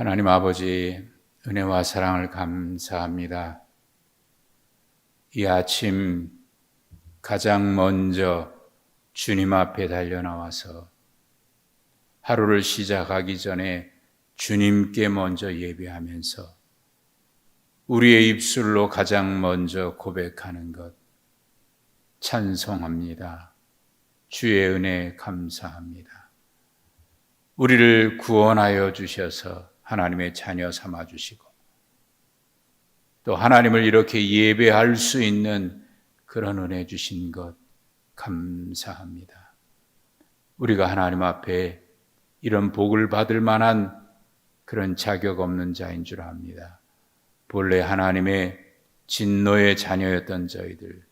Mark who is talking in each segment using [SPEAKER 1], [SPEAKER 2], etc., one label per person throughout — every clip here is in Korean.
[SPEAKER 1] 하나님 아버지, 은혜와 사랑을 감사합니다. 이 아침 가장 먼저 주님 앞에 달려나와서 하루를 시작하기 전에 주님께 먼저 예배하면서 우리의 입술로 가장 먼저 고백하는 것 찬송합니다. 주의 은혜 감사합니다. 우리를 구원하여 주셔서 하나님의 자녀 삼아 주시고 또 하나님을 이렇게 예배할 수 있는 그런 은혜 주신 것 감사합니다. 우리가 하나님 앞에 이런 복을 받을 만한 그런 자격 없는 자인 줄 압니다. 본래 하나님의 진노의 자녀였던 저희들,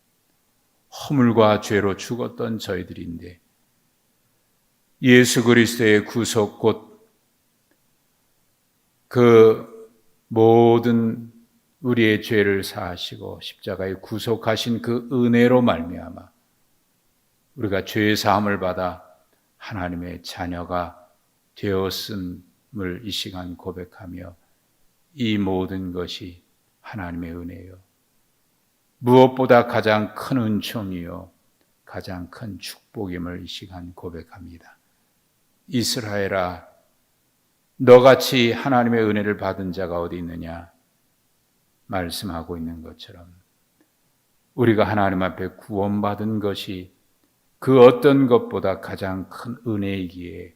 [SPEAKER 1] 허물과 죄로 죽었던 저희들인데 예수 그리스도의 구속 곧 그 모든 우리의 죄를 사하시고 십자가에 구속하신 그 은혜로 말미암아 우리가 죄의 사함을 받아 하나님의 자녀가 되었음을 이 시간 고백하며 이 모든 것이 하나님의 은혜요. 무엇보다 가장 큰 은총이요. 가장 큰 축복임을 이 시간 고백합니다. 이스라엘아, 너같이 하나님의 은혜를 받은 자가 어디 있느냐? 말씀하고 있는 것처럼 우리가 하나님 앞에 구원받은 것이 그 어떤 것보다 가장 큰 은혜이기에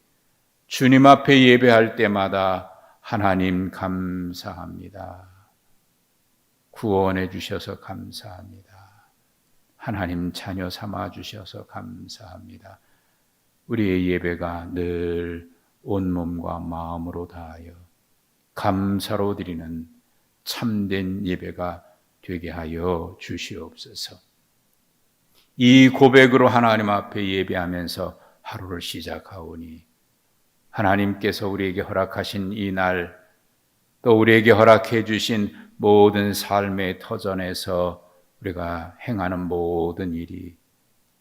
[SPEAKER 1] 주님 앞에 예배할 때마다 하나님 감사합니다. 구원해 주셔서 감사합니다. 하나님 자녀 삼아 주셔서 감사합니다. 우리의 예배가 늘 온몸과 마음으로 다하여 감사로 드리는 참된 예배가 되게 하여 주시옵소서. 이 고백으로 하나님 앞에 예배하면서 하루를 시작하오니 하나님께서 우리에게 허락하신 이 날, 또 우리에게 허락해 주신 모든 삶의 터전에서 우리가 행하는 모든 일이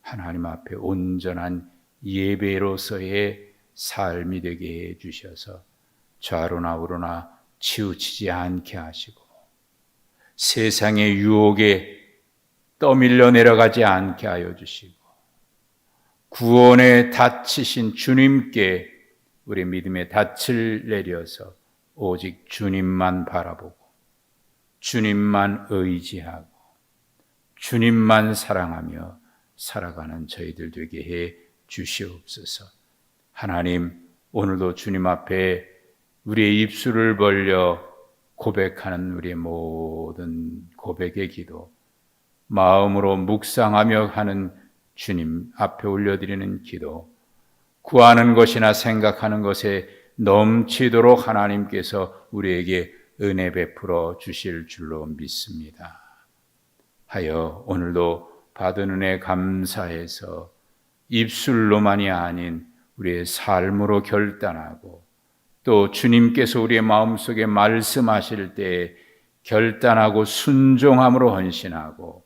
[SPEAKER 1] 하나님 앞에 온전한 예배로서의 삶이 되게 해 주셔서 좌로나 우로나 치우치지 않게 하시고 세상의 유혹에 떠밀려 내려가지 않게 하여 주시고 구원에 다치신 주님께 우리 믿음의 닻을 내려서 오직 주님만 바라보고 주님만 의지하고 주님만 사랑하며 살아가는 저희들 되게 해 주시옵소서. 하나님, 오늘도 주님 앞에 우리의 입술을 벌려 고백하는 우리의 모든 고백의 기도, 마음으로 묵상하며 하는 주님 앞에 올려드리는 기도, 구하는 것이나 생각하는 것에 넘치도록 하나님께서 우리에게 은혜 베풀어 주실 줄로 믿습니다. 하여 오늘도 받은 은혜 감사해서 입술로만이 아닌 우리의 삶으로 결단하고 또 주님께서 우리의 마음속에 말씀하실 때 결단하고 순종함으로 헌신하고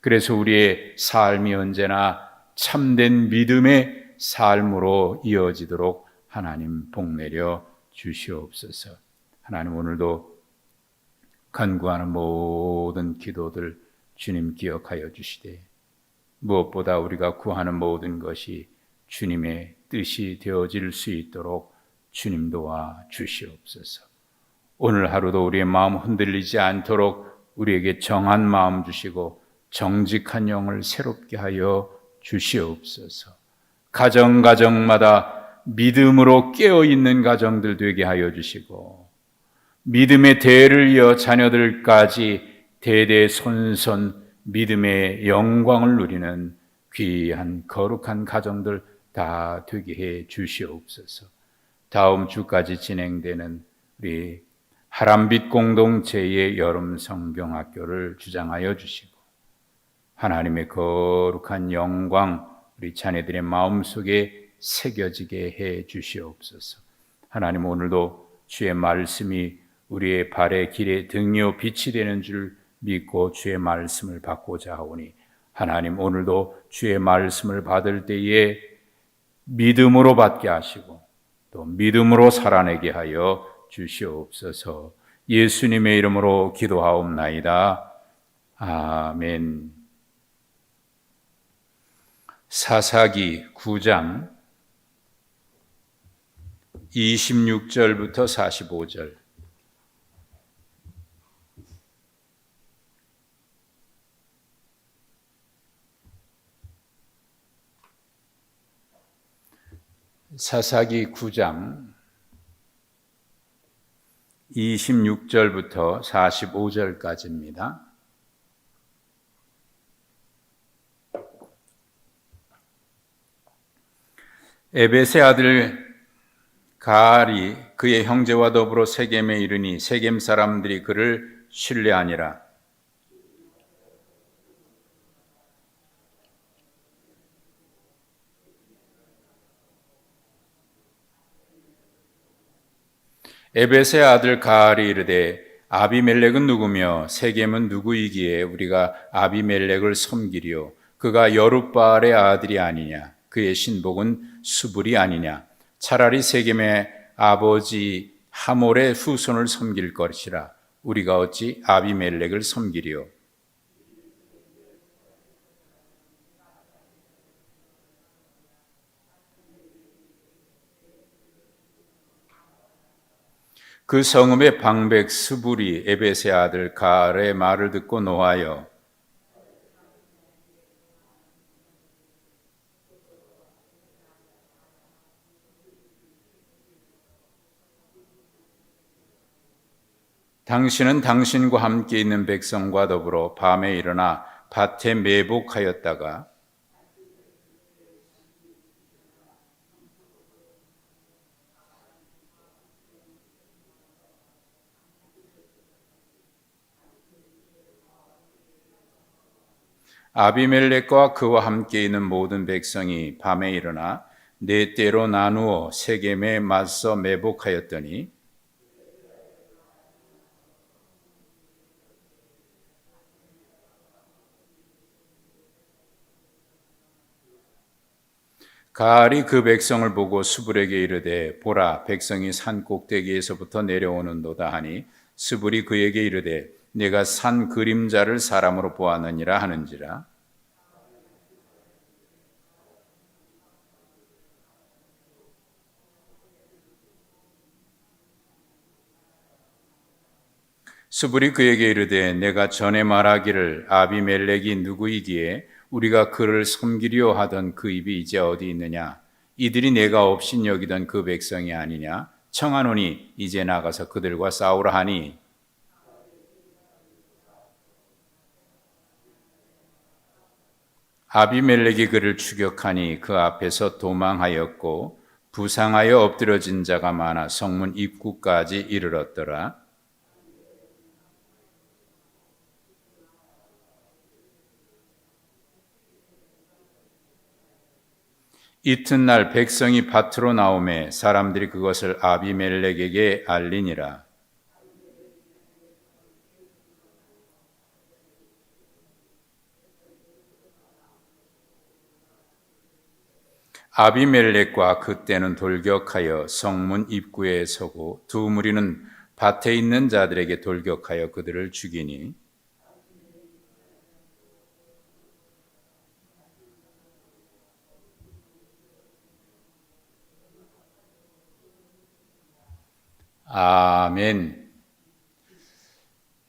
[SPEAKER 1] 그래서 우리의 삶이 언제나 참된 믿음의 삶으로 이어지도록 하나님 복내려 주시옵소서. 하나님 오늘도 간구하는 모든 기도들 주님 기억하여 주시되 무엇보다 우리가 구하는 모든 것이 주님의 뜻이 되어질 수 있도록 주님 도와 주시옵소서. 오늘 하루도 우리의 마음 흔들리지 않도록 우리에게 정한 마음 주시고 정직한 영을 새롭게 하여 주시옵소서. 가정 가정마다 믿음으로 깨어 있는 가정들 되게 하여 주시고 믿음의 대를 이어 자녀들까지 대대 손손 믿음의 영광을 누리는 귀한 거룩한 가정들 다 되게 해 주시옵소서. 다음 주까지 진행되는 우리 하람빛 공동체의 여름 성경학교를 주장하여 주시고 하나님의 거룩한 영광 우리 자녀들의 마음속에 새겨지게 해 주시옵소서. 하나님 오늘도 주의 말씀이 우리의 발의 길에 등이요 빛이 되는 줄 믿고 주의 말씀을 받고자 하오니 하나님 오늘도 주의 말씀을 받을 때에 믿음으로 받게 하시고 또 믿음으로 살아내게 하여 주시옵소서. 예수님의 이름으로 기도하옵나이다. 아멘. 사사기 9장 26절부터 45절. 사사기 9장 26절부터 45절까지입니다. 에벳의 아들 가알이 그의 형제와 더불어 세겜에 이르니 세겜 사람들이 그를 신뢰하니라. 에벳의 아들 가알이 이르되 아비멜렉은 누구며 세겜은 누구이기에 우리가 아비멜렉을 섬기리요? 그가 여룻바알의 아들이 아니냐? 그의 신복은 수불이 아니냐? 차라리 세겜의 아버지 하몰의 후손을 섬길 것이라. 우리가 어찌 아비멜렉을 섬기리요 그 성읍의 방백 스불이 에벳의 아들 가알의 말을 듣고 노하여 당신은 당신과 함께 있는 백성과 더불어 밤에 일어나 밭에 매복하였다가 아비멜렉과 그와 함께 있는 모든 백성이 밤에 일어나 네 때로 나누어 세겜에 맞서 매복하였더니 가알이 그 백성을 보고 수불에게 이르되 보라 백성이 산 꼭대기에서부터 내려오는도다 하니 수불이 그에게 이르되 내가 산 그림자를 사람으로 보았느니라 하는지라. 수불이 그에게 이르되 내가 전에 말하기를 아비멜렉이 누구이기에 우리가 그를 섬기려 하던 그 입이 이제 어디 있느냐? 이들이 내가 없인 여기던 그 백성이 아니냐? 청하노니 이제 나가서 그들과 싸우라 하니 아비멜렉이 그를 추격하니 그 앞에서 도망하였고 부상하여 엎드러진 자가 많아 성문 입구까지 이르렀더라. 이튿날 백성이 밭으로 나오매 사람들이 그것을 아비멜렉에게 알리니라. 아비멜렉과 그때는 돌격하여 성문 입구에 서고 두 무리는 밭에 있는 자들에게 돌격하여 그들을 죽이니 아멘.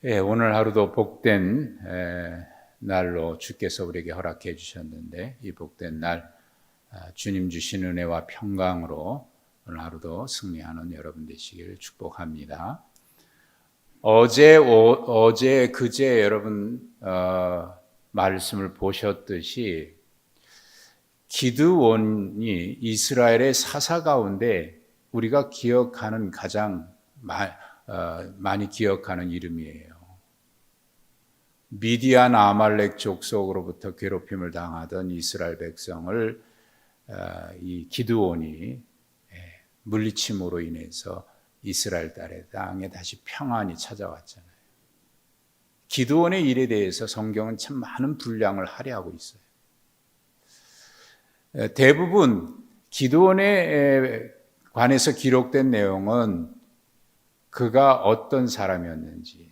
[SPEAKER 1] 예, 오늘 하루도 복된 에, 날로 주께서 우리에게 허락해 주셨는데 이 복된 날 아, 주님 주신 은혜와 평강으로 오늘 하루도 승리하는 여러분 되시기를 축복합니다. 어제 오, 제 그제 여러분 어, 말씀을 보셨듯이 기드온이 이스라엘의 사사 가운데 우리가 기억하는 가장 마, 어, 많이 기억하는 이름이에요. 미디안 아말렉 족속으로부터 괴롭힘을 당하던 이스라엘 백성을 어, 이 기드온이 예, 물리침으로 인해서 이스라엘 딸의 땅에 다시 평안이 찾아왔잖아요. 기드온의 일에 대해서 성경은 참 많은 분량을 할애하고 있어요. 대부분 기드온의 관해서 기록된 내용은 그가 어떤 사람이었는지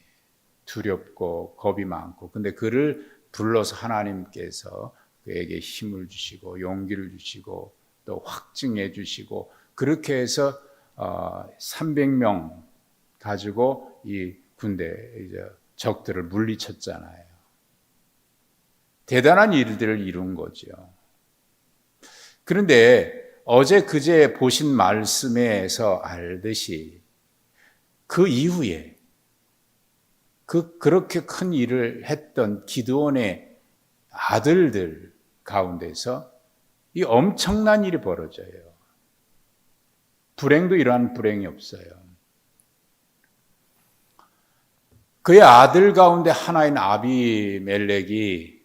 [SPEAKER 1] 두렵고 겁이 많고 근데 그를 불러서 하나님께서 그에게 힘을 주시고 용기를 주시고 또 확증해 주시고 그렇게 해서 어, 300명 가지고 이 군대 이제 적들을 물리쳤잖아요. 대단한 일들을 이룬 거죠. 그런데 어제 그제 보신 말씀에서 알듯이 그 이후에 그 그렇게 큰 일을 했던 기드온의 아들들 가운데서 이 엄청난 일이 벌어져요. 불행도 이러한 불행이 없어요. 그의 아들 가운데 하나인 아비멜렉이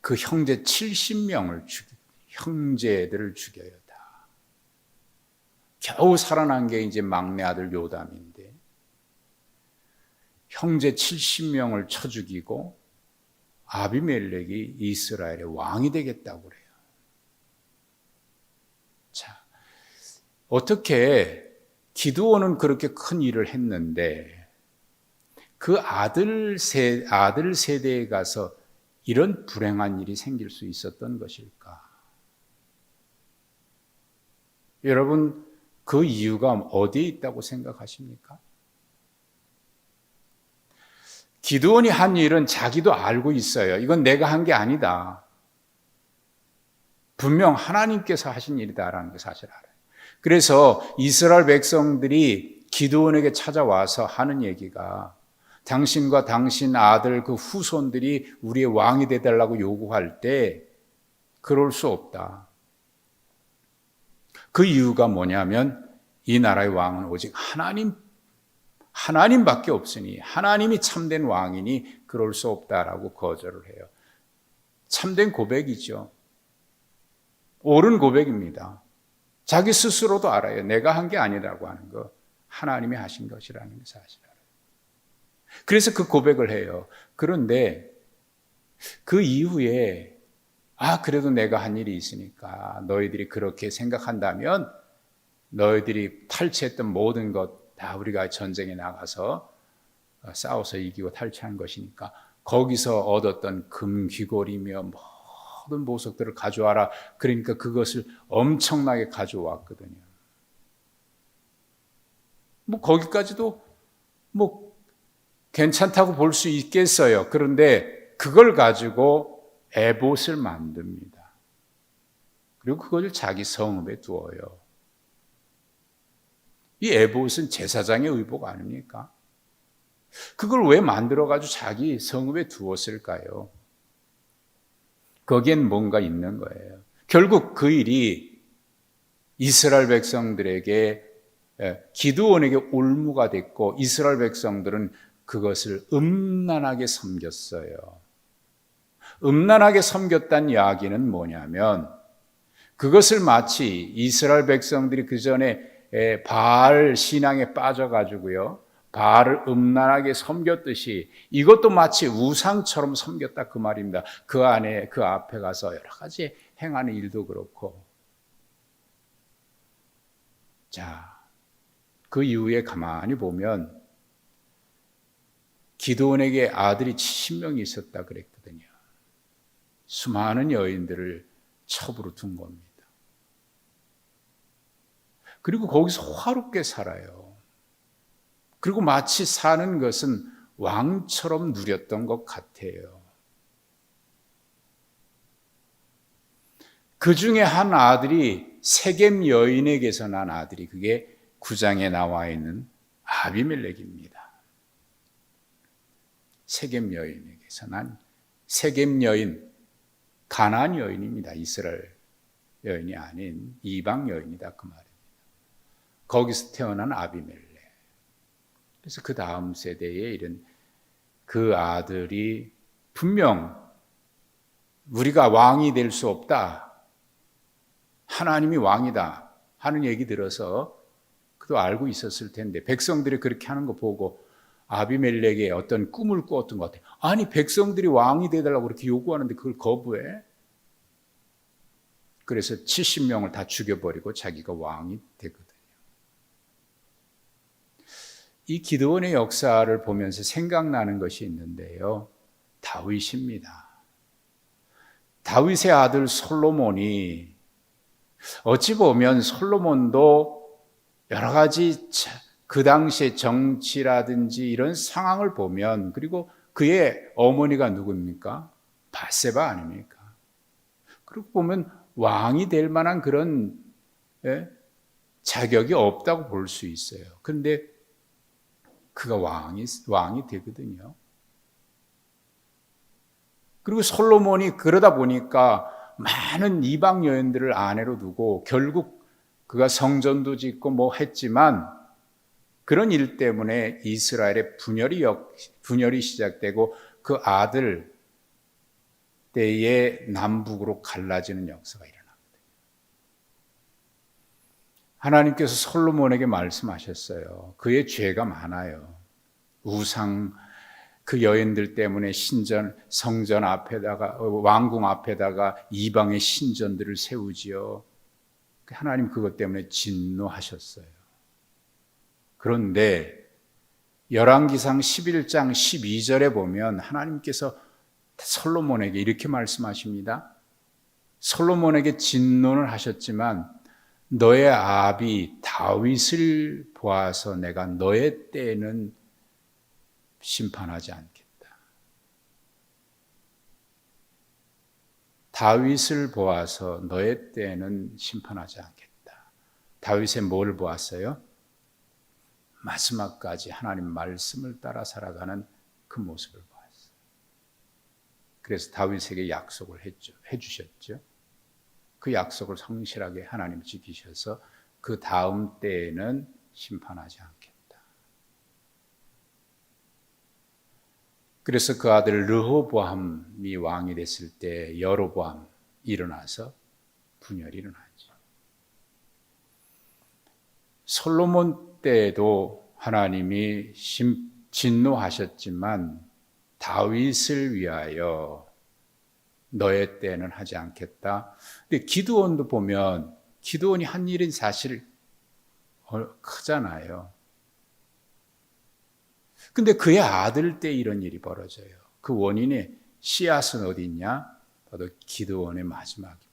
[SPEAKER 1] 그 형제 70명을 죽 형제들을 죽여요 다. 겨우 살아난 게 이제 막내 아들 요담인데 형제 70명을 쳐 죽이고 아비멜렉이 이스라엘의 왕이 되겠다고 그래요. 자, 어떻게 기드온은 그렇게 큰 일을 했는데 그 아들 세 아들 세대에 가서 이런 불행한 일이 생길 수 있었던 것일까? 여러분 그 이유가 어디에 있다고 생각하십니까? 기드온이 한 일은 자기도 알고 있어요. 이건 내가 한 게 아니다. 분명 하나님께서 하신 일이다라는 게 사실 알아요. 그래서 이스라엘 백성들이 기드온에게 찾아와서 하는 얘기가 당신과 당신 아들 그 후손들이 우리의 왕이 되달라고 요구할 때 그럴 수 없다. 그 이유가 뭐냐면 이 나라의 왕은 오직 하나님 하나님밖에 없으니 하나님이 참된 왕이니 그럴 수 없다라고 거절을 해요. 참된 고백이죠. 옳은 고백입니다. 자기 스스로도 알아요. 내가 한 게 아니라고 하는 거 하나님이 하신 것이라는 게 사실 알아요. 그래서 그 고백을 해요. 그런데 그 이후에 아 그래도 내가 한 일이 있으니까 너희들이 그렇게 생각한다면 너희들이 탈취했던 모든 것 다 우리가 전쟁에 나가서 싸워서 이기고 탈취한 것이니까 거기서 얻었던 금 귀걸이며 모든 보석들을 가져와라. 그러니까 그것을 엄청나게 가져왔거든요. 뭐 거기까지도 뭐 괜찮다고 볼 수 있겠어요. 그런데 그걸 가지고 에봇을 만듭니다. 그리고 그걸 자기 성읍에 두어요. 이 에봇은 제사장의 의복 아닙니까? 그걸 왜 만들어가지고 자기 성읍에 두었을까요? 거기엔 뭔가 있는 거예요. 결국 그 일이 이스라엘 백성들에게 기드온에게 올무가 됐고 이스라엘 백성들은 그것을 음란하게 섬겼어요. 음란하게 섬겼다는 이야기는 뭐냐면 그것을 마치 이스라엘 백성들이 그 전에 바알 신앙에 빠져가지고요. 바알을 음란하게 섬겼듯이 이것도 마치 우상처럼 섬겼다 그 말입니다. 그 안에 그 앞에 가서 여러 가지 행하는 일도 그렇고 자, 그 이후에 가만히 보면 기도원에게 아들이 70명이 있었다 그랬거든요. 수많은 여인들을 첩으로 둔 겁니다. 그리고 거기서 화롭게 살아요. 그리고 마치 사는 것은 왕처럼 누렸던 것 같아요. 그 중에 한 아들이 세겜 여인에게서 난 아들이 그게 구장에 나와 있는 아비멜렉입니다. 세겜 여인에게서 난 세겜 여인, 가난 여인입니다. 이스라엘 여인이 아닌 이방 여인이다 그 말이에요. 거기서 태어난 아비멜렉. 그래서 그 다음 세대에 이른 그 아들이 분명 우리가 왕이 될 수 없다. 하나님이 왕이다. 하는 얘기 들어서 그도 알고 있었을 텐데 백성들이 그렇게 하는 거 보고 아비멜렉의 어떤 꿈을 꾸었던 것 같아요. 아니 백성들이 왕이 되달라고 그렇게 요구하는데 그걸 거부해? 그래서 70명을 다 죽여버리고 자기가 왕이 되거든. 이 기드온의 역사를 보면서 생각나는 것이 있는데요. 다윗입니다. 다윗의 아들 솔로몬이 어찌 보면 솔로몬도 여러 가지 그 당시의 정치라든지 이런 상황을 보면 그리고 그의 어머니가 누굽니까? 바세바 아닙니까? 그리고 보면 왕이 될 만한 그런 예? 자격이 없다고 볼 수 있어요. 그런데 그가 왕이 왕이 되거든요. 그리고 솔로몬이 그러다 보니까 많은 이방 여인들을 아내로 두고 결국 그가 성전도 짓고 뭐 했지만 그런 일 때문에 이스라엘의 분열이 역, 분열이 시작되고 그 아들 때에 남북으로 갈라지는 역사가 일어납니다. 하나님께서 솔로몬에게 말씀하셨어요. 그의 죄가 많아요. 우상 그 여인들 때문에 신전 성전 앞에다가 왕궁 앞에다가 이방의 신전들을 세우지요. 하나님 그것 때문에 진노하셨어요. 그런데 열왕기상 11장 12절에 보면 하나님께서 솔로몬에게 이렇게 말씀하십니다. 솔로몬에게 진노를 하셨지만 너의 아비 다윗을 보아서 내가 너의 때에는 심판하지 않겠다. 다윗을 보아서 너의 때에는 심판하지 않겠다. 다윗의 뭘 보았어요? 마지막까지 하나님 말씀을 따라 살아가는 그 모습을 보았어요. 그래서 다윗에게 약속을 했죠. 해주셨죠. 그 약속을 성실하게 하나님 지키셔서 그 다음 때에는 심판하지 않겠다. 그래서 그 아들 르호보암이 왕이 됐을 때 여로보암 일어나서 분열이 일어나죠. 솔로몬 때에도 하나님이 심, 진노하셨지만 다윗을 위하여 너의 때는 하지 않겠다. 근데 기드온도 보면 기드온이 한 일은 사실 크잖아요. 근데 그의 아들 때 이런 일이 벌어져요. 그 원인이 씨앗은 어디 있냐? 바로 기드온의 마지막입니다.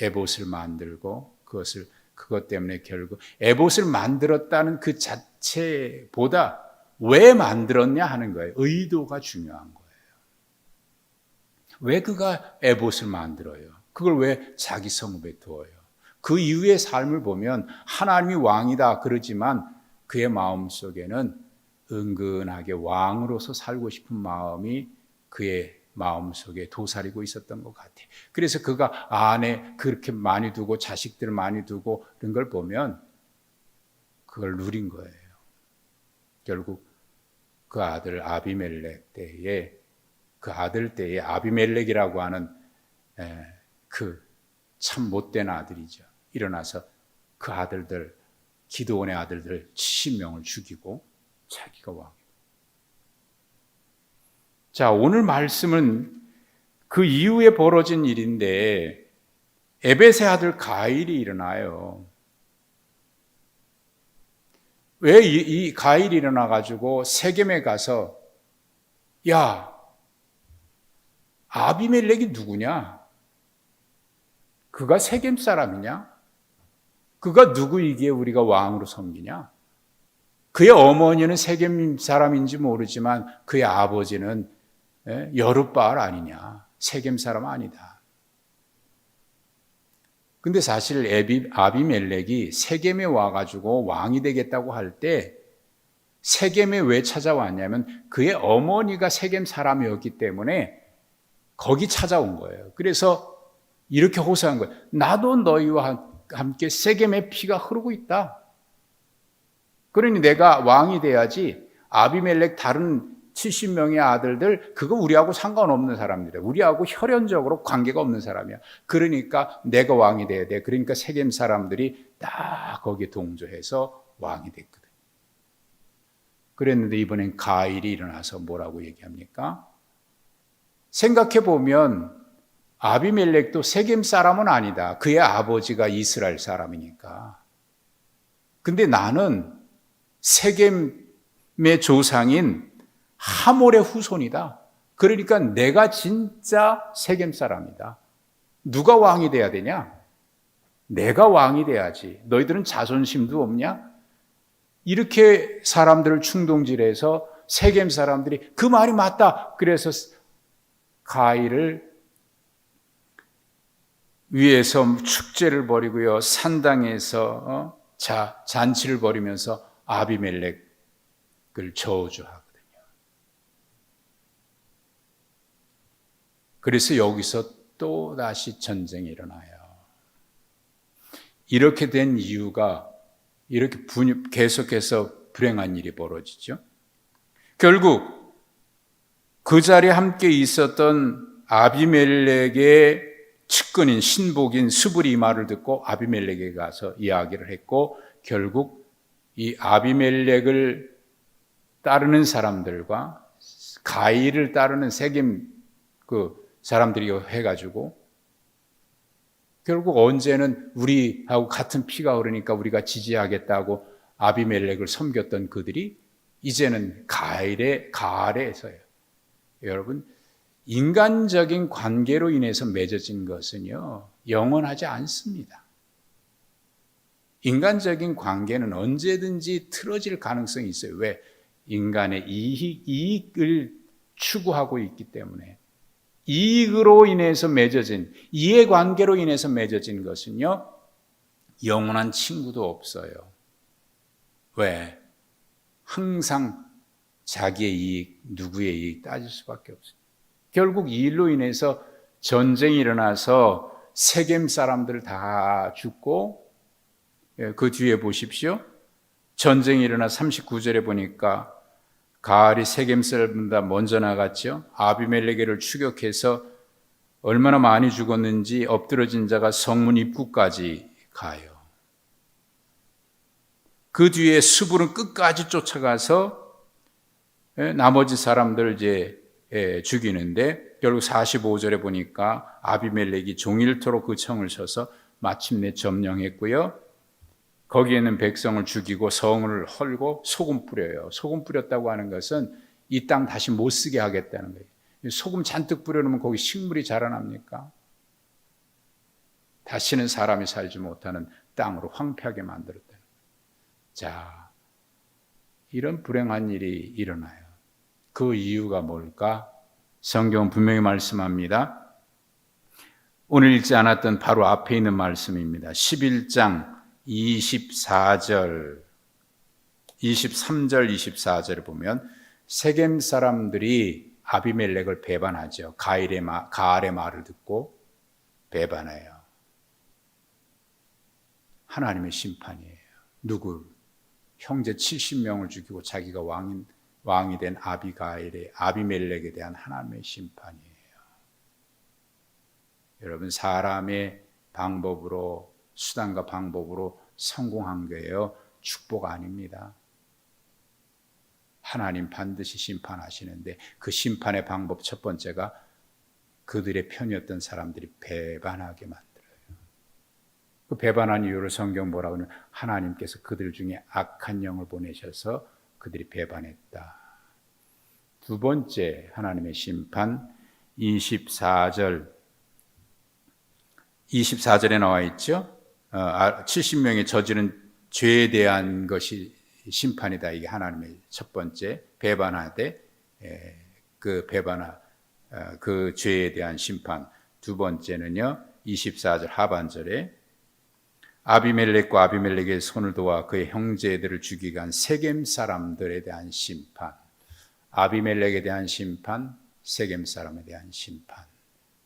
[SPEAKER 1] 에봇을 만들고 그것을 그것 때문에 결국 에봇을 만들었다는 그 자체보다 왜 만들었냐 하는 거예요. 의도가 중요한 거예요. 왜 그가 에봇을 만들어요? 그걸 왜 자기 성읍에 두어요? 그 이후의 삶을 보면 하나님이 왕이다 그러지만 그의 마음 속에는 은근하게 왕으로서 살고 싶은 마음이 그의 마음 속에 도사리고 있었던 것 같아요. 그래서 그가 아내 그렇게 많이 두고 자식들을 많이 두고 이런 걸 보면 그걸 누린 거예요. 결국 그 아들 아비멜렉 때에 그 아들 때에 아비멜렉이라고 하는 그 참 못된 아들이죠. 일어나서 그 아들들 기도원의 아들들 70명을 죽이고 자기가 왕. 자, 오늘 말씀은 그 이후에 벌어진 일인데 에베세 아들 가일이 일어나요. 왜이 가일이 일어나 가지고 세겜에 가서 야 아비멜렉이 누구냐? 그가 세겜 사람이냐? 그가 누구이기에 우리가 왕으로 섬기냐? 그의 어머니는 세겜 사람인지 모르지만 그의 아버지는 예, 여룻바알 아니냐. 세겜 사람 아니다. 근데 사실 아비멜렉이 세겜에 와가지고 왕이 되겠다고 할 때 세겜에 왜 찾아왔냐면 그의 어머니가 세겜 사람이었기 때문에 거기 찾아온 거예요. 그래서 이렇게 호소한 거예요. 나도 너희와 함께 세겜의 피가 흐르고 있다. 그러니 내가 왕이 돼야지 아비멜렉 다른 70명의 아들들 그거 우리하고 상관없는 사람들이야. 우리하고 혈연적으로 관계가 없는 사람이야. 그러니까 내가 왕이 돼야 돼. 그러니까 세겜 사람들이 다 거기에 동조해서 왕이 됐거든. 그랬는데 이번엔 가일이 일어나서 뭐라고 얘기합니까? 생각해 보면 아비멜렉도 세겜 사람은 아니다. 그의 아버지가 이스라엘 사람이니까. 근데 나는 세겜의 조상인 하몰의 후손이다. 그러니까 내가 진짜 세겜 사람이다. 누가 왕이 돼야 되냐? 내가 왕이 돼야지. 너희들은 자존심도 없냐? 이렇게 사람들을 충동질해서 세겜 사람들이 그 말이 맞다. 그래서 가이를 위에서 축제를 벌이고요. 산당에서 어? 자 잔치를 벌이면서 아비멜렉을 저주하거든요. 그래서 여기서 또 다시 전쟁이 일어나요. 이렇게 된 이유가 이렇게 분, 계속해서 불행한 일이 벌어지죠. 결국 그 자리에 함께 있었던 아비멜렉의 측근인 신복인 스불이 이 말을 듣고 아비멜렉에 가서 이야기를 했고 결국 이 아비멜렉을 따르는 사람들과 가이를 따르는 세겜 그 사람들이 해가지고 결국 언제는 우리하고 같은 피가 흐르니까 우리가 지지하겠다고 아비멜렉을 섬겼던 그들이 이제는 가일의 가알에서요. 여러분 인간적인 관계로 인해서 맺어진 것은요 영원하지 않습니다. 인간적인 관계는 언제든지 틀어질 가능성이 있어요. 왜? 인간의 이익, 이익을 추구하고 있기 때문에 이익으로 인해서 맺어진 이해관계로 인해서 맺어진 것은요 영원한 친구도 없어요. 왜? 항상 자기의 이익, 누구의 이익 따질 수밖에 없어요. 결국 이 일로 인해서 전쟁이 일어나서 세겜 사람들 다 죽고 예, 그 뒤에 보십시오. 전쟁이 일어나 39절에 보니까 가알이 세겜 사람보다 먼저 나갔죠. 아비멜레게를 추격해서 얼마나 많이 죽었는지 엎드러진 자가 성문 입구까지 가요. 그 뒤에 수불은 끝까지 쫓아가서 예, 나머지 사람들 이제 예, 죽이는데 결국 45절에 보니까 아비멜렉이 종일토록 그 청을 쳐서 마침내 점령했고요. 거기에는 백성을 죽이고 성을 헐고 소금 뿌려요. 소금 뿌렸다고 하는 것은 이 땅 다시 못 쓰게 하겠다는 거예요. 소금 잔뜩 뿌려놓으면 거기 식물이 자라납니까? 다시는 사람이 살지 못하는 땅으로 황폐하게 만들었다는 거예요. 자, 이런 불행한 일이 일어나요. 그 이유가 뭘까? 성경은 분명히 말씀합니다. 오늘 읽지 않았던 바로 앞에 있는 말씀입니다. 11장 24절, 23절, 24절을 보면 세겜 사람들이 아비멜렉을 배반하죠. 가일의 마, 가알의 말을 듣고 배반해요. 하나님의 심판이에요. 누구? 형제 70명을 죽이고 자기가 왕인 왕이 된 아비가일의 아비멜렉에 대한 하나님의 심판이에요. 여러분 사람의 방법으로 수단과 방법으로 성공한 거예요. 축복 아닙니다. 하나님 반드시 심판하시는데 그 심판의 방법 첫 번째가 그들의 편이었던 사람들이 배반하게 만들어요. 그 배반한 이유를 성경 뭐라고 하면 하나님께서 그들 중에 악한 영을 보내셔서 그들이 배반했다. 두 번째 하나님의 심판 24절 24절에 나와 있죠. 70명의 아, 저지른 죄에 대한 것이 심판이다. 이게 하나님의 첫 번째 배반하되 그 배반하 어, 그 죄에 대한 심판. 두 번째는요. 24절 하반절에 아비멜렉과 아비멜렉의 손을 도와 그의 형제들을 죽이게 한 세겜 사람들에 대한 심판, 아비멜렉에 대한 심판, 세겜 사람에 대한 심판.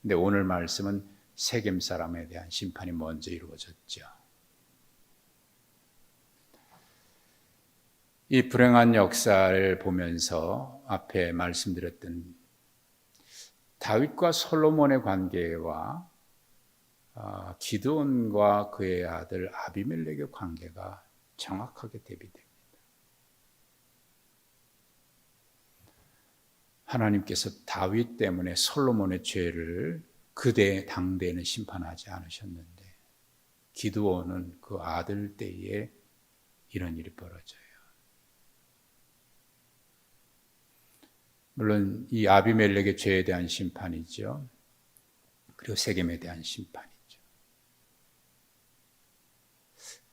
[SPEAKER 1] 근데 오늘 말씀은 세겜 사람에 대한 심판이 먼저 이루어졌죠. 이 불행한 역사를 보면서 앞에 말씀드렸던 다윗과 솔로몬의 관계와 아, 아, 기드온과 그의 아들 아비멜렉의 관계가 정확하게 대비됩니다. 하나님께서 다윗 때문에 솔로몬의 죄를 그대 당대에는 심판하지 않으셨는데 기드온은 그 아들 때에 이런 일이 벌어져요. 물론 이 아비멜렉의 죄에 대한 심판이죠. 그리고 세겜에 대한 심판이.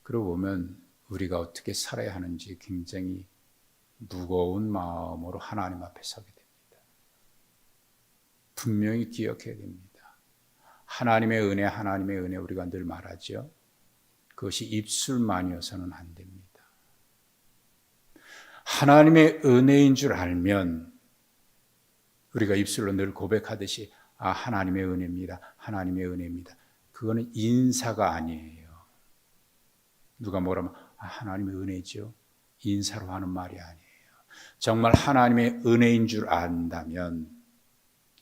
[SPEAKER 1] 그러고 보면 우리가 어떻게 살아야 하는지 굉장히 무거운 마음으로 하나님 앞에 서게 됩니다. 분명히 기억해야 됩니다. 하나님의 은혜, 하나님의 은혜 우리가 늘 말하죠. 그것이 입술만이어서는 안 됩니다. 하나님의 은혜인 줄 알면 우리가 입술로 늘 고백하듯이 아 하나님의 은혜입니다. 하나님의 은혜입니다. 그거는 인사가 아니에요. 누가 뭐라 면 아, 하나님의 은혜죠. 인사로 하는 말이 아니에요. 정말 하나님의 은혜인 줄 안다면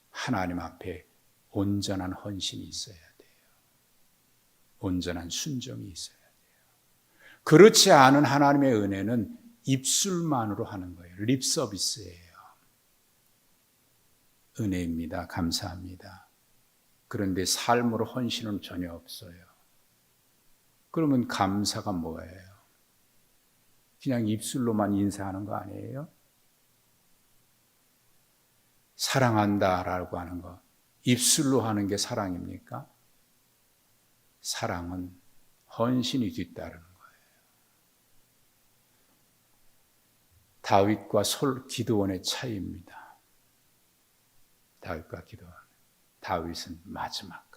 [SPEAKER 1] 하나님 앞에 온전한 헌신이 있어야 돼요. 온전한 순종이 있어야 돼요. 그렇지 않은 하나님의 은혜는 입술만으로 하는 거예요. 립 서비스예요. 은혜입니다. 감사합니다. 그런데 삶으로 헌신은 전혀 없어요. 그러면 감사가 뭐예요? 그냥 입술로만 인사하는 거 아니에요? 사랑한다라고 하는 거. 입술로 하는 게 사랑입니까? 사랑은 헌신이 뒤따르는 거예요. 다윗과 솔 기도원의 차이입니다. 다윗과 기도원. 다윗은 마지막까지.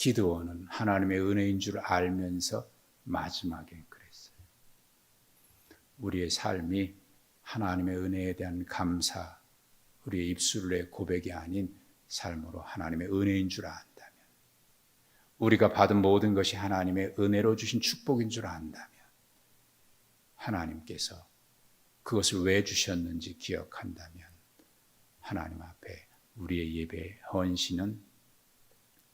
[SPEAKER 1] 기도원은 하나님의 은혜인 줄 알면서 마지막에 그랬어요. 우리의 삶이 하나님의 은혜에 대한 감사, 우리의 입술의 고백이 아닌 삶으로 하나님의 은혜인 줄 안다면, 우리가 받은 모든 것이 하나님의 은혜로 주신 축복인 줄 안다면, 하나님께서 그것을 왜 주셨는지 기억한다면, 하나님 앞에 우리의 예배 헌신은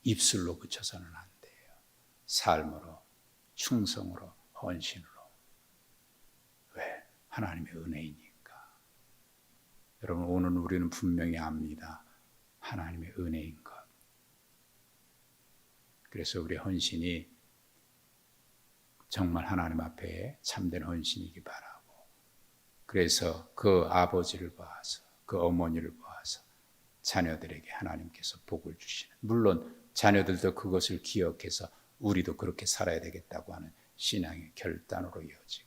[SPEAKER 1] 입술로 그쳐서는 안 돼요. 삶으로, 충성으로, 헌신으로. 왜? 하나님의 은혜이니까. 여러분, 오늘 우리는 분명히 압니다. 하나님의 은혜인 것. 그래서 우리 헌신이 정말 하나님 앞에 참된 헌신이기 바라고. 그래서 그 아버지를 보아서, 그 어머니를 보아서 자녀들에게 하나님께서 복을 주시는. 물론 자녀들도 그것을 기억해서 우리도 그렇게 살아야 되겠다고 하는 신앙의 결단으로 이어지고.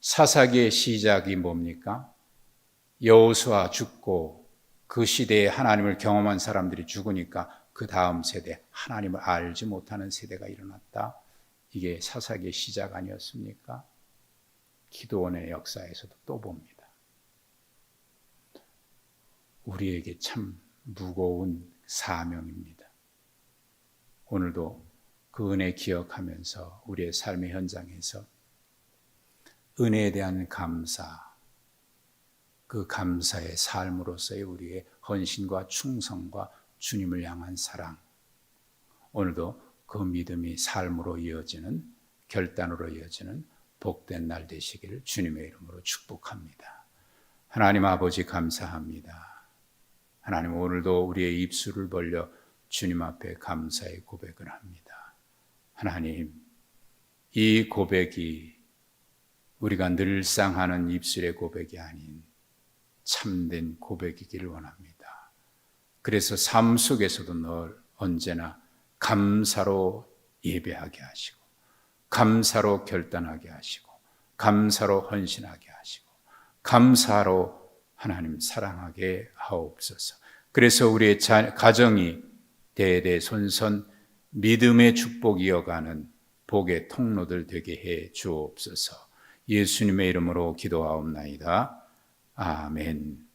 [SPEAKER 1] 사사기의 시작이 뭡니까? 여호수아 죽고 그 시대에 하나님을 경험한 사람들이 죽으니까 그 다음 세대 하나님을 알지 못하는 세대가 일어났다. 이게 사사기의 시작 아니었습니까? 기도원의 역사에서도 또 봅니다. 우리에게 참 무거운 사명입니다. 오늘도 그 은혜 기억하면서 우리의 삶의 현장에서 은혜에 대한 감사, 그 감사의 삶으로서의 우리의 헌신과 충성과 주님을 향한 사랑. 오늘도 그 믿음이 삶으로 이어지는 결단으로 이어지는 복된 날 되시기를 주님의 이름으로 축복합니다. 하나님 아버지 감사합니다. 하나님 오늘도 우리의 입술을 벌려 주님 앞에 감사의 고백을 합니다. 하나님, 이 고백이 우리가 늘상 하는 입술의 고백이 아닌 참된 고백이기를 원합니다. 그래서 삶 속에서도 늘 언제나 감사로 예배하게 하시고, 감사로 결단하게 하시고, 감사로 헌신하게 하시고, 감사로 하나님 사랑하게 하옵소서. 그래서 우리의 자, 가정이 대대손손 믿음의 축복 이어가는 복의 통로들 되게 해 주옵소서. 예수님의 이름으로 기도하옵나이다. 아멘.